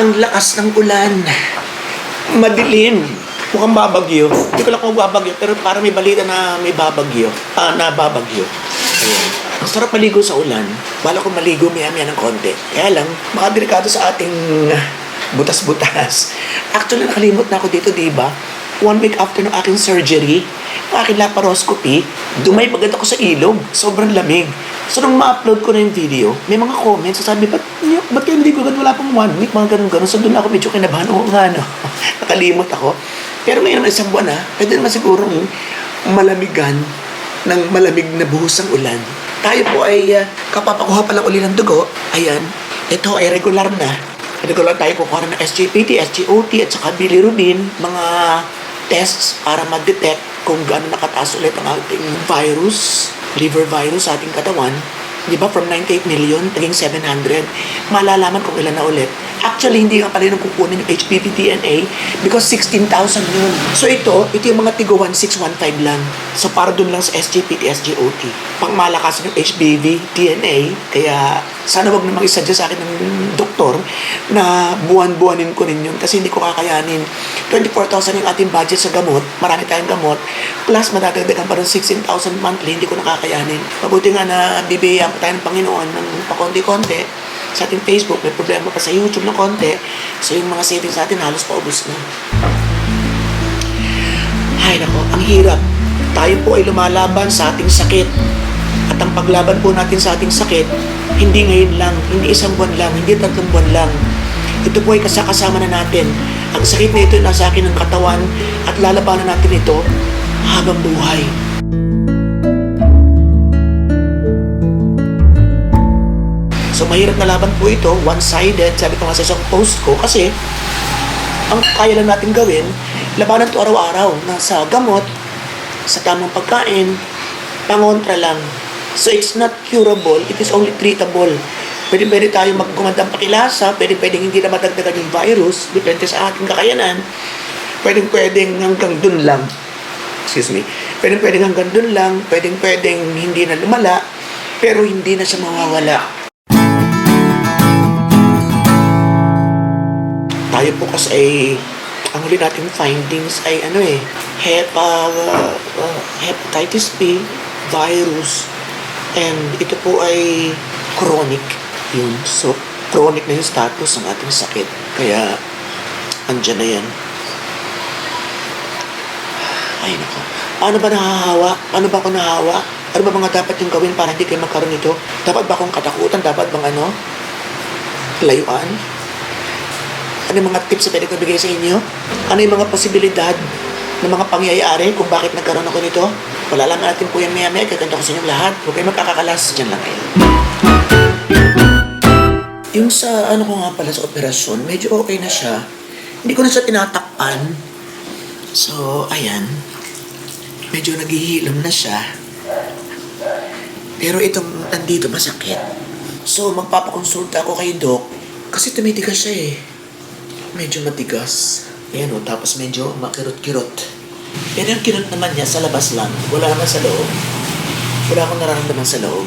Ang lakas ng ulan. Madilim. Mukhang babagyo. Hindi ko lang kung babagyo, pero parang may balita na may babagyo. Ah, na babagyo. Ayan. Ang sarap maligo sa ulan. Bala ko maligo maya-maya ng konti. Kaya lang, baka delikado sa ating butas-butas. Actually, nakalimot na ako dito, di ba? One week after ng aking surgery, ng aking laparoscopy, dumay agad ako sa ilog. Sobrang lamig. So, nung ma-upload ko na yung video, may mga comments. Sabi, ba't, ba't kayo hindi ko agad wala pang one week? Mga ganun-ganun. So, doon ako medyo kinabahan. Oo nga, no? Nakalimot ako. Pero ngayon, isang buwan na, pwede naman sigurong malamigan ng malamig na buhos ng ulan. Tayo po ay uh, kapapakuha pa lang uli ng dugo. Ayan, ito ay regular na. Regular tayo kukuha ng SGPT, SGOT, at saka bilirubin, mga tests para ma-detect kung gaano nakataas ulit ang ating virus, liver virus sa ating katawan. Di ba, from 98 million, naging 700. Malalaman kung ilan na ulit. Actually, hindi nga pala yung kukunin yung HPV DNA because 16,000 yun. So ito, ito yung mga tigo 1615 lang. So para dun lang sa SGPT, SGOT. Pang malakas ng HPV DNA, kaya sana wag namang isadya sa akin ng doktor na buwan-buwanin ko rin yun kasi hindi ko kakayanin. 24,000 yung ating budget sa gamot, marami tayong gamot, plus madadagdagan pa rin 16,000 monthly, hindi ko nakakayanin. Mabuti nga na bibigyan tayo ng Panginoon ng pakonti-konti sa ating Facebook, may problema pa sa YouTube ng konti, so yung mga savings natin halos paubos na. Ay nako, ang hirap. Tayo po ay lumalaban sa ating sakit. At ang paglaban po natin sa ating sakit, hindi ngayon lang, hindi isang buwan lang, hindi tatlong buwan lang. Ito po ay kasakasama na natin. Ang sakit na ito ay nasa akin ng katawan at lalabanan natin ito habang buhay. So mahirap na laban po ito, one-sided, sabi ko nga sa isang post ko, kasi ang kaya lang natin gawin, labanan to araw-araw na sa gamot, sa tamang pagkain, pangontra lang. So it's not curable, it is only treatable. Pwede pwede tayo magkumandang pakilasa, pwede pwede hindi na madagdagan yung virus, depende sa ating kakayanan. Pwede pwedeng hanggang dun lang. Excuse me. Pwede pwedeng hanggang dun lang, pwede pwedeng hindi na lumala, pero hindi na siya mawawala. Tayo po kasi ay ang huli nating findings ay ano eh hepa, uh, uh, hepatitis B virus and ito po ay chronic yun so chronic na yung status ng ating sakit kaya andyan na yan ay nako paano ba nahahawa? paano ba ako nahahawa? ano ba mga dapat yung gawin para hindi kayo magkaroon nito? dapat ba akong katakutan? dapat bang ano? layuan? Ano yung mga tips na pwede ko bigay sa inyo? Ano yung mga posibilidad ng mga pangyayari kung bakit nagkaroon ako nito? Wala lang natin po yan maya-maya. Kaganda ko sa inyong lahat. Huwag kayo magkakakalas. Diyan lang kayo. Yung sa ano ko nga pala sa operasyon, medyo okay na siya. Hindi ko na siya tinatakpan. So, ayan. Medyo naghihilom na siya. Pero itong nandito masakit. So, magpapakonsulta ako kay Doc kasi tumitigas siya eh medyo matigas. Ayan o, tapos medyo makirot-kirot. Pero yung kirot naman niya sa labas lang. Wala naman sa loob. Wala akong nararamdaman sa loob.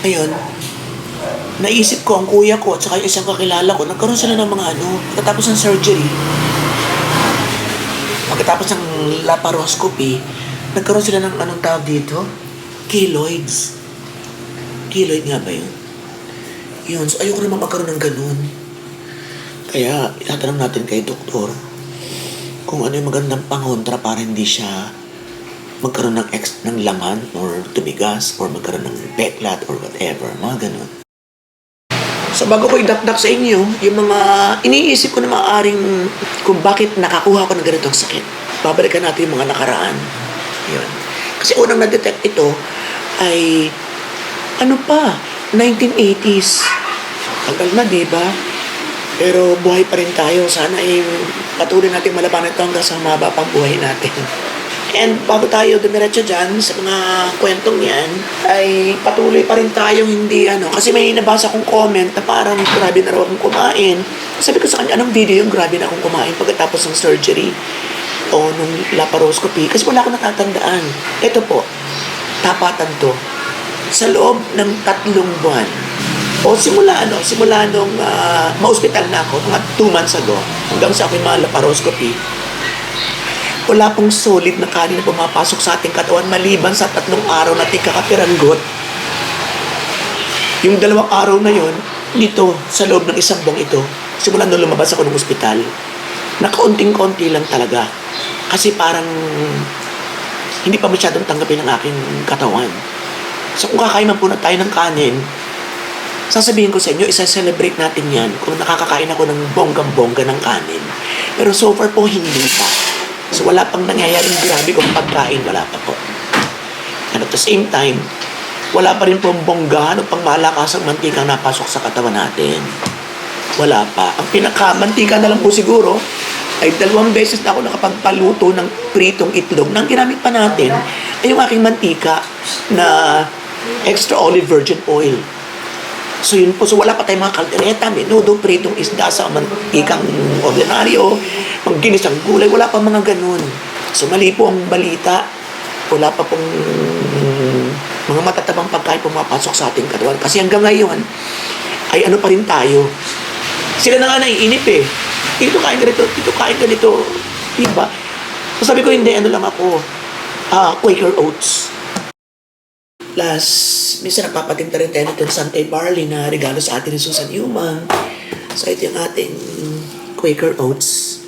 Ngayon, naisip ko ang kuya ko at saka yung isang kakilala ko, nagkaroon sila ng mga ano, pagkatapos ng surgery, pagkatapos ng laparoscopy, nagkaroon sila ng anong tawag dito? Keloids. Keloid nga ba yun? Yun, so ayoko naman magkaroon ng ganun. Kaya, itatanong natin kay doktor kung ano yung magandang pangontra para hindi siya magkaroon ng ex ng laman or tumigas or magkaroon ng peklat or whatever, mga ganun. So bago ko idakdak sa inyo, yung mga iniisip ko na maaaring kung bakit nakakuha ko ng ganitong sakit. Babalikan natin yung mga nakaraan. Yun. Kasi unang na-detect ito ay ano pa, 1980s. Tagal na, di ba? Pero buhay pa rin tayo. Sana ay patuloy natin malabanan ito hanggang sa maba pang buhay natin. And bago tayo dumiretso dyan sa mga kwentong yan, ay patuloy pa rin tayong hindi ano. Kasi may nabasa kong comment na parang grabe na raw akong kumain. Sabi ko sa kanya, anong video yung grabe na akong kumain pagkatapos ng surgery o nung laparoscopy? Kasi wala akong natatandaan. Ito po, tapatan to. Sa loob ng tatlong buwan, O simula ano, simula nung uh, ma-hospital na ako, mga 2 months ago, hanggang sa aking mga laparoscopy, wala pong solid na kanin na pumapasok sa ating katawan maliban sa tatlong araw na tikakapiranggot. Yung dalawang araw na yon dito, sa loob ng isang buwang ito, simula nung lumabas ako ng ospital, nakaunting-konti lang talaga. Kasi parang hindi pa masyadong tanggapin ang aking katawan. So kung kakain man po na tayo ng kanin, sasabihin ko sa inyo, isa-celebrate natin yan kung nakakakain ako ng bonggang-bongga ng kanin. Pero so far po, hindi pa. So wala pang nangyayaring grabe kung pagkain, wala pa po. And at the same time, wala pa rin pong bonggahan o pang malakasang mantikang napasok sa katawan natin. Wala pa. Ang pinakamantika na lang po siguro ay dalawang beses na ako nakapagpaluto ng pritong itlog. Nang ginamit pa natin ay yung aking mantika na extra olive virgin oil. So yun po, so wala pa tayong mga kaldereta, menudo, pritong isda sa mantikang ordinaryo, pangginis ang gulay, wala pa mga ganun. So mali po ang balita, wala pa pong mga matatabang pagkain pumapasok sa ating katawan. Kasi hanggang ngayon, ay ano pa rin tayo. Sila na nga naiinip eh. Dito kain ka dito, kain ka dito. Diba? So sabi ko, hindi, ano lang ako, ah Quaker Oats. Last, minsan nagpapatinta rin tayo nito Santay Barley na regalo sa atin ni Susan Humang. So ito yung ating Quaker Oats.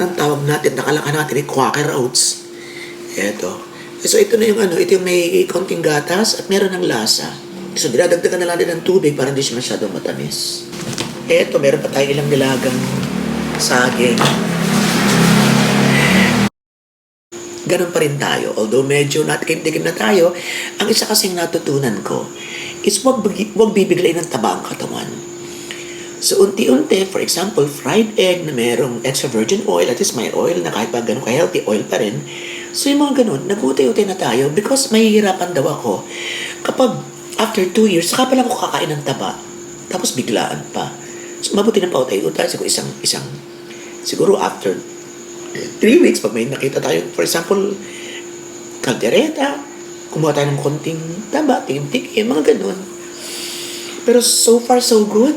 Ang tawag natin, nakalaka natin ni Quaker Oats. Ito. So ito na yung ano, ito yung may konting gatas at meron ng lasa. So dinadagdagan na lang din ng tubig para hindi siya masyadong matamis. Ito, meron pa tayo ilang nilagang saging. Ganun pa rin tayo. Although medyo natikim-tikim na tayo, ang isa kasing natutunan ko is wag, wag bibiglayin ng taba ang katawan. So, unti-unti, for example, fried egg na merong extra virgin oil, at least may oil na kahit pa ganun ka-healthy, oil pa rin. So, yung mga ganun, nag-utay-utay na tayo because mahihirapan daw ako kapag after two years, saka pala ako kakain ng taba. Tapos biglaan pa. So, mabuti ng pautay-utay. Siguro isang, isang, siguro after three weeks, pag may nakita tayo, for example, kaldereta, kumuha tayo ng konting taba, tikim-tikim, mga ganun. Pero so far, so good.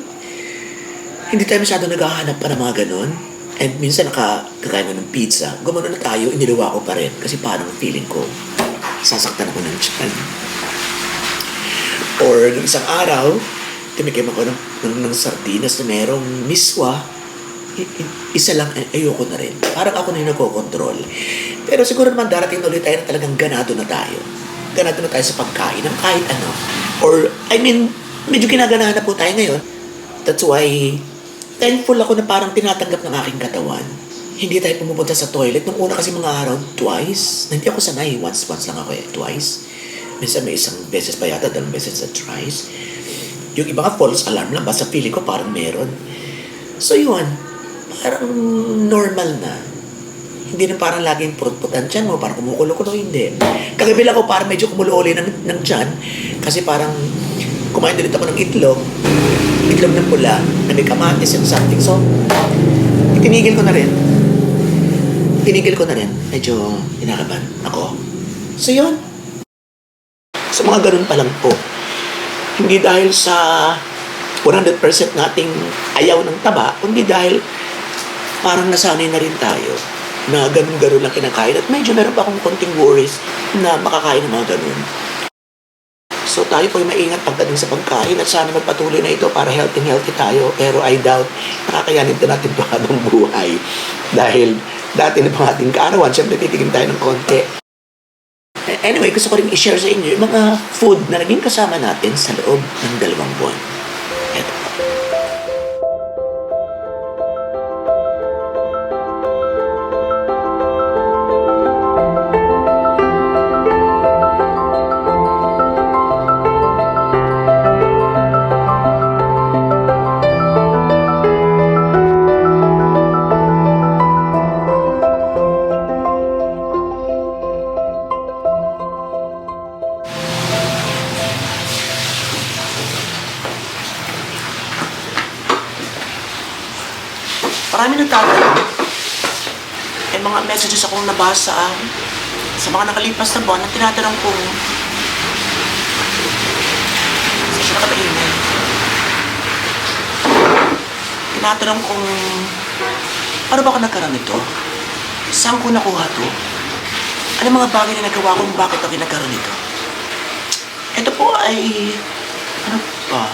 Hindi tayo masyado naghahanap pa ng mga ganun. And minsan nakakakain na ng pizza. Gumano na tayo, iniluwa ko pa rin. Kasi parang feeling ko, sasaktan ako ng tiyan. Or nung isang araw, timikim ako ng, ng, ng sardinas na merong miswa. Isa lang, ay- ayoko na rin. Parang ako na yung nagkocontrol. Pero siguro naman darating ulit tayo na talagang ganado na tayo. Ganado na tayo sa pagkain ng kahit ano. Or, I mean, medyo ginaganahan na po tayo ngayon. That's why, thankful ako na parang tinatanggap ng aking katawan. Hindi tayo pumupunta sa toilet. Nung una kasi mga araw, twice. Hindi ako sanay. Once, once lang ako eh. Twice. Minsan may isang beses pa yata, dalawang beses sa thrice. Yung iba nga false alarm lang. Basta feeling ko parang meron. So yun, parang normal na. Hindi na parang laging purut-putan tiyan mo, parang kumukulo-kulo, hindi. Kagabi lang ako parang medyo kumulo-uli ng, ng tiyan. Kasi parang kumain din ako ng itlog. Itlog na pula, na may kamatis and something. So, itinigil ko na rin. Tinigil ko na rin. Medyo inakaban ako. So yun. So mga ganun pa lang po. Hindi dahil sa 100% nating ayaw ng taba, kundi dahil parang nasanay na rin tayo na ganun-ganun lang kinakain. At medyo meron pa akong konting worries na makakain ng mga ganun. So tayo po ay maingat pagdating sa pagkain at sana magpatuloy na ito para healthy-healthy tayo. Pero I doubt nakakayanin ito natin ito habang buhay. Dahil dati na pang ating kaarawan, syempre titigim tayo ng konti. Anyway, gusto ko rin i-share sa inyo yung mga food na naging kasama natin sa loob ng dalawang buwan. Marami nagtatanong. May mga messages akong nabasa sa mga nakalipas na buwan na tinatanong kung sa siya nakatainay. tinatanong kong, paano ba ako nagkaroon nito? Saan ko nakuha to? Ano mga bagay na nagawa ko kung bakit ako nagkaroon nito? Ito po ay, ano ba?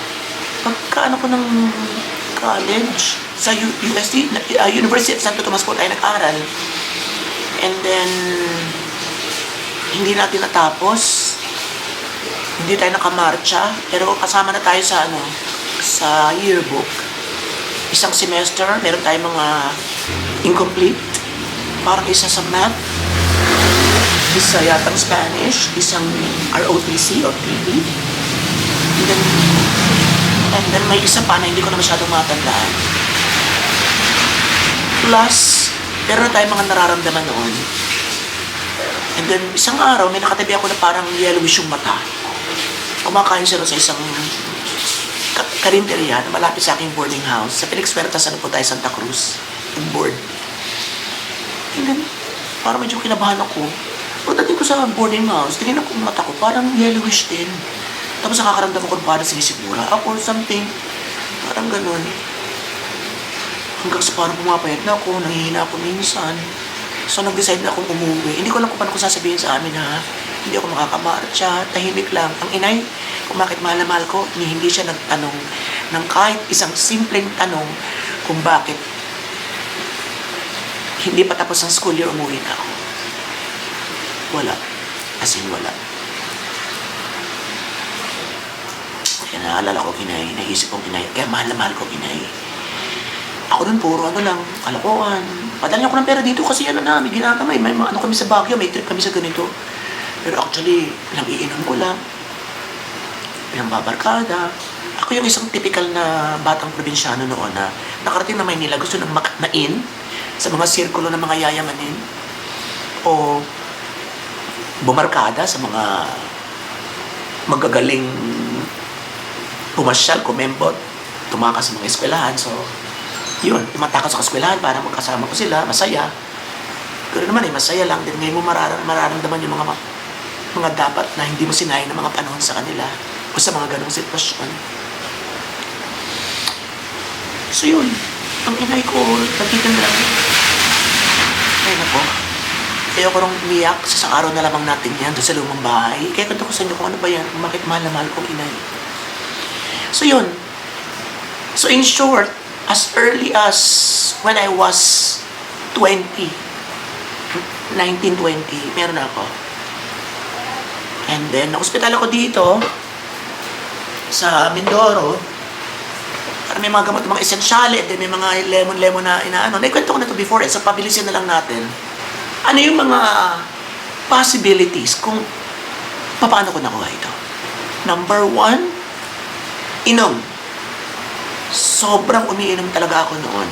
Pagka ano ko ng college, sa USD, uh, University of Santo Tomas po tayo nag-aral. And then, hindi natin natapos. Hindi tayo nakamarcha. Pero kasama na tayo sa ano, sa yearbook. Isang semester, meron tayong mga incomplete. Parang isa sa math, isa yatang Spanish, isang ROTC or PP. And then, and then may isa pa na hindi ko na masyadong matandaan. Plus, meron tayong mga nararamdaman noon. And then, isang araw, may nakatabi ako na parang yellowish yung mata. Kumakain siya sa isang ka- karinderya na malapit sa aking boarding house. Sa Felix Huertas, ano po tayo, Santa Cruz. Yung board. And then, parang medyo kinabahan ako. Pagdating ko sa boarding house, tingnan ko yung mata ko, parang yellowish din. Tapos nakakaramdam ako parang sinisigura ako or something. Parang ganun. Hanggang sa parang pumapayat na ako, nangihina ako minsan. So nag-decide na akong umuwi. Hindi ko alam kung paano ko sasabihin sa amin na hindi ako makakamarcha, tahimik lang. Ang inay, kung bakit mahal na mahal ko, hindi siya nagtanong ng kahit isang simpleng tanong kung bakit hindi pa tapos ang school year, umuwi na ako. Wala. As in, wala. Kaya naalala ko kinay, naisip kong kinay, kaya mahal na mahal ko kinay. Ako dun puro ano lang, kalokohan. Padala ko ng pera dito kasi ano na, may ginagawa, may, ano kami sa Baguio, may trip kami sa ganito. Pero actually, pinang-iinom ko lang. Pinang-babarkada. Ako yung isang typical na batang probinsyano noon na nakarating na Maynila, gusto nang maknain sa mga sirkulo ng mga yayamanin. O bumarkada sa mga magagaling pumasyal, kumembot, tumakas sa mga eskwelahan. So, yun, tumatakas sa eskwelahan para magkasama ko sila, masaya. Pero naman eh, masaya lang din. Ngayon mo mararam, mararamdaman yung mga mga dapat na hindi mo sinayin ng mga panahon sa kanila o sa mga ganong sitwasyon. So yun, ang inay ko, nagtitin lang. Ay nako, ayoko rong umiyak sa isang araw na lamang natin yan doon sa lumang bahay. Kaya kanto ko sa inyo kung ano ba yan, bakit mahal na mahal kong inay. So yun, so in short, as early as when I was 20, 1920, meron ako. And then, na-hospital ako dito sa Mindoro. Para may mga gamot, mga esensyale, then may mga lemon-lemon na inaano. Naikwento ko na to before, eh, so pabilisin na lang natin. Ano yung mga possibilities kung paano ko nakuha ito? Number one, inom. Sobrang umiinom talaga ako noon.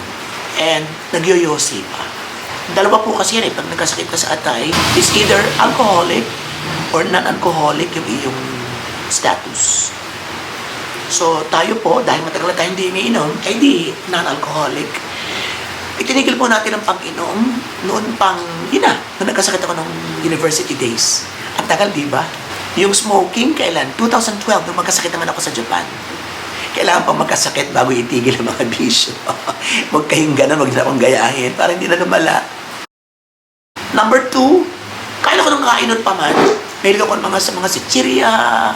And nagyoyosi pa. Dalawa po kasi yan eh, pag nagkasakit ka sa atay, is either alcoholic or non-alcoholic yung iyong status. So, tayo po, dahil matagal na tayo hindi iniinom, ay di non-alcoholic. Itinigil po natin ang pag-inom noon pang, yun na, nung nagkasakit ako ng university days. Ang tagal, di ba? Yung smoking, kailan? 2012, nung magkasakit naman ako sa Japan. Kailangan pa magkasakit bago itigil ang mga bisyo. huwag kayong ganun, huwag akong gayahin, para hindi na lumala. Number two, kaya ko nang kainon pa man. Mahilig ako ng mga sa mga sitsirya,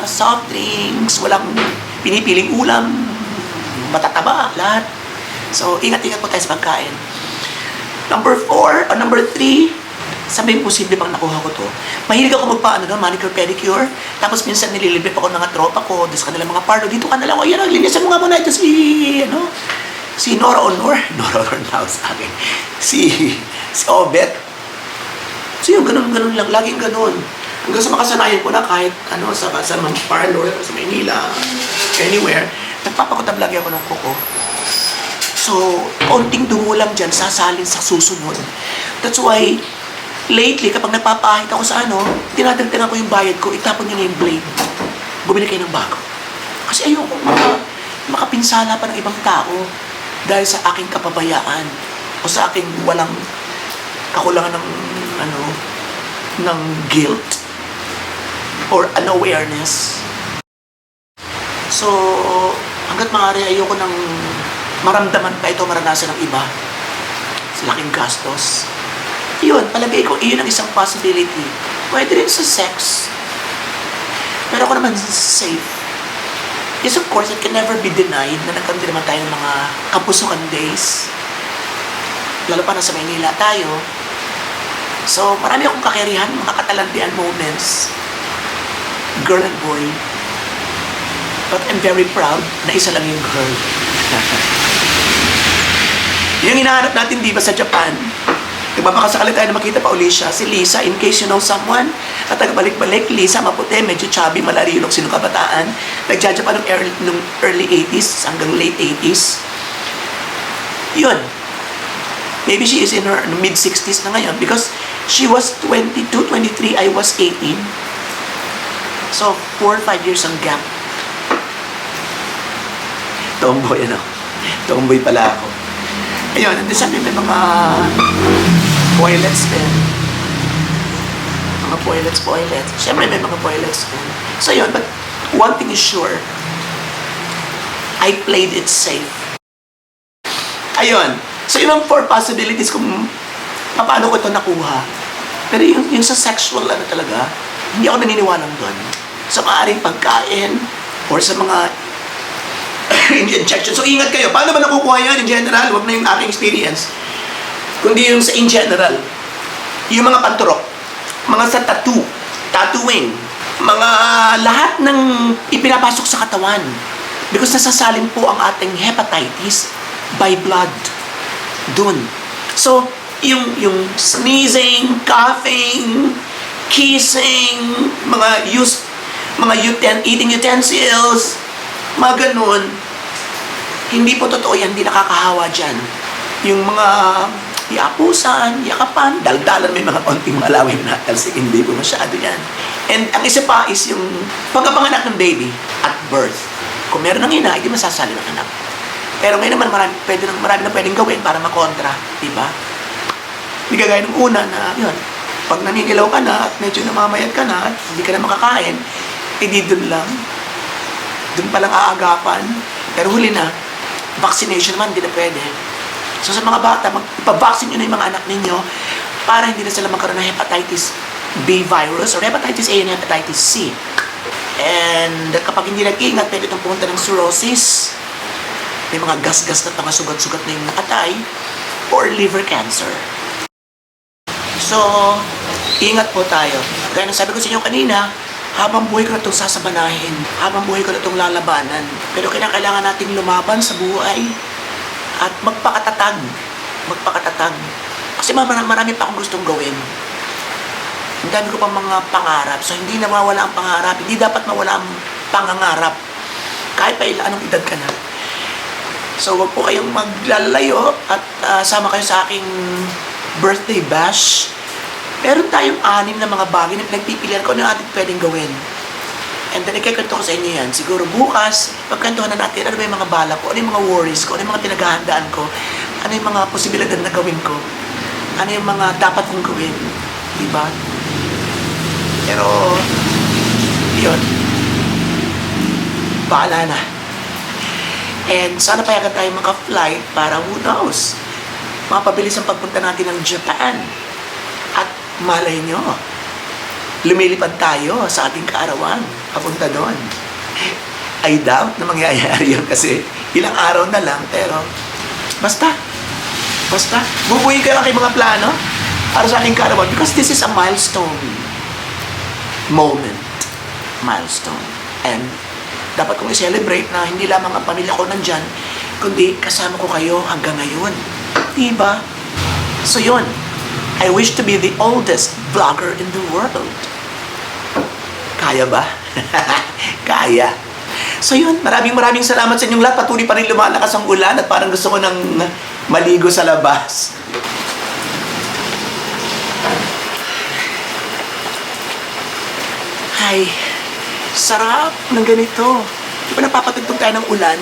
soft drinks, walang pinipiling ulam, matataba, lahat. So, ingat-ingat po tayo sa pagkain. Number four, or number three, sabi yung posible bang nakuha ko to. Mahilig ako magpaano doon, manicure, pedicure. Tapos minsan nililibip ako ng mga tropa ko, doon sa kanilang mga parlo. Dito ka na lang, o yan, linisan mo nga muna ito si, ano, si Nora Honor. Nora Honor na sa akin. Si, si Obet. So yung ganun, ganun lang, laging ganun. Hanggang sa makasanayan ko na kahit ano, sa, sa mga parlor, sa Manila, anywhere, nagpapakutab lagi ako ng kuko. So, konting dungo lang dyan, sasalin sa susunod. That's why, lately, kapag napapahit ako sa ano, dinadagdagan ko yung bayad ko, itapon nyo na yung blade. Bumili kayo ng bago. Kasi ayoko maka, makapinsala pa ng ibang tao dahil sa aking kapabayaan o sa aking walang kakulangan ng ano ng guilt or unawareness. So, hanggat maaari ayoko nang maramdaman pa ito maranasan ng iba. Sa laking gastos. Yun, palagay ko, iyon ang isang possibility. Pwede rin sa sex. Pero ako naman, safe. Yes, of course, it can never be denied na nagkaroon din naman tayo ng mga kapusukan days. Lalo pa nasa Maynila tayo. So, marami akong kakirihan, mga katalandian moments. Girl and boy. But I'm very proud na isa lang yung girl. yung hinahanap natin, di ba, sa Japan? Nagbabakasakali tayo na makita pa uli siya, si Lisa, in case you know someone, at nagbalik-balik, Lisa, maputi, medyo chubby, malari yung sino kabataan. Nagja-Japan nung early, nung early 80s hanggang late 80s. Yun. Maybe she is in her mid-60s na ngayon because she was 22, 23, I was 18. So, 4 or 5 years ang gap. Tomboy, ano? Tomboy pala ako. Ayun, and then sabi may mga toilets din. Mga toilets, toilets. Siyempre may mga toilets din. So yun, but one thing is sure, I played it safe. Ayun. So yun ang four possibilities kung paano ko ito nakuha. Pero yung, yung sa sexual ano talaga, hindi ako naniniwalang doon. Sa maaaring pagkain or sa mga injection. So ingat kayo. Paano ba nakukuha yan in general? Huwag na yung aking experience. Kundi yung sa in general. Yung mga panturok. Mga sa tattoo. Tattooing. Mga lahat ng ipinapasok sa katawan. Because nasasalin po ang ating hepatitis by blood. Dun. So, yung, yung sneezing, coughing, kissing, mga use, mga uten, eating utensils, mga ganun, hindi po totoo yan, hindi nakakahawa dyan. Yung mga yapusan, yakapan, daldalan may mga konting malawin na talsik, hindi po masyado yan. And ang isa pa is yung pagkapanganak ng baby at birth. Kung meron ng ina, hindi masasali ng anak. Pero ngayon naman marami, pwede nang, marami na pwedeng gawin para makontra, di ba? Hindi kagaya ng una na, yun, pag naninilaw ka na at medyo namamayat ka na at hindi ka na makakain, edi dun lang. Dun palang aagapan. Pero huli na, vaccination naman, hindi na pwede. So sa mga bata, magpa-vaccine nyo na yung mga anak ninyo para hindi na sila magkaroon ng hepatitis B virus or hepatitis A and hepatitis C. And kapag hindi nag-ingat, pwede itong pumunta ng cirrhosis, may mga gas-gas na mga sugat-sugat na yung atay, or liver cancer. So, ingat po tayo. Gaya ng sabi ko sa inyo kanina, habang buhay ko na itong sasabanahin, habang buhay ko na itong lalabanan. Pero kinakailangan nating lumaban sa buhay at magpakatatag. Magpakatatag. Kasi marami, pa akong gustong gawin. Ang dami ko pang mga pangarap. So, hindi na mawala ang pangarap. Hindi dapat mawala ang pangangarap. Kahit pa ilan anong edad ka na. So, wag po kayong maglalayo at ah, sama kayo sa aking birthday bash. Meron tayong anim na mga bagay na pinagpipilian ko ano ating pwedeng gawin. And then, ikikwento ko sa inyo yan. Siguro bukas, pagkantuhan na natin, ano ba yung mga bala ko, ano yung mga worries ko, ano yung mga pinaghahandaan ko, ano yung mga posibilidad na gawin ko, ano yung mga dapat kong gawin. Diba? Pero, yun. Baala na. And sana payagan tayo maka-flight para who knows, mapabilis ang pagpunta natin ng Japan. At malay nyo, lumilipad tayo sa ating kaarawan, papunta doon. I doubt na mangyayari yun kasi ilang araw na lang, pero basta, basta, bubuhin ka lang kay mga plano para sa ating kaarawan because this is a milestone moment. Milestone. And dapat kong i-celebrate na hindi lamang ang pamilya ko nandyan, kundi kasama ko kayo hanggang ngayon. Diba? So yun, I wish to be the oldest vlogger in the world. Kaya ba? Kaya. So yun, maraming maraming salamat sa inyong lahat. Patuloy pa rin lumalakas ang ulan at parang gusto ko nang maligo sa labas. Ay, sarap ng ganito. Di ba napapatugtog tayo ng ulan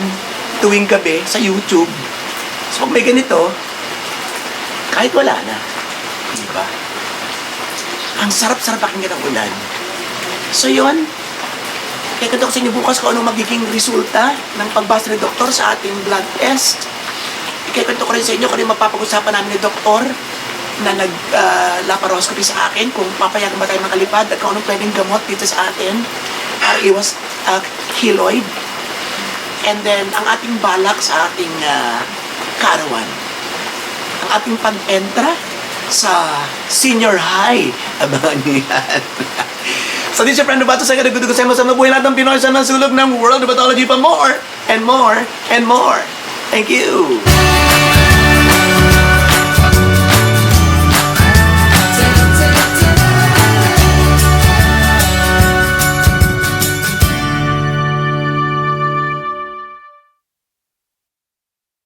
tuwing gabi sa YouTube? So pag may ganito, kahit wala na. Di ba? Ang sarap-sarap pakinggan ng ulan. So yun, ko sa inyo bukas kung anong magiging resulta ng pagbasa ni doktor sa ating blood test. Kikwento ko rin sa inyo kung ano mapapag-usapan namin ni Doktor na nag-laparoscopy sa akin kung papayagan ba tayo makalipad at kung anong pwedeng gamot dito sa atin para iwas uh, keloid. And then, ang ating balak sa ating uh, karawan, ang ating pag-entra sa senior high. Abangan niyo. so this is your friend Robato sa kadagudugo sa mga sa mabuhay natin ng Pinoy sa nasulog ng World Hematology pa more and more and more. Thank you.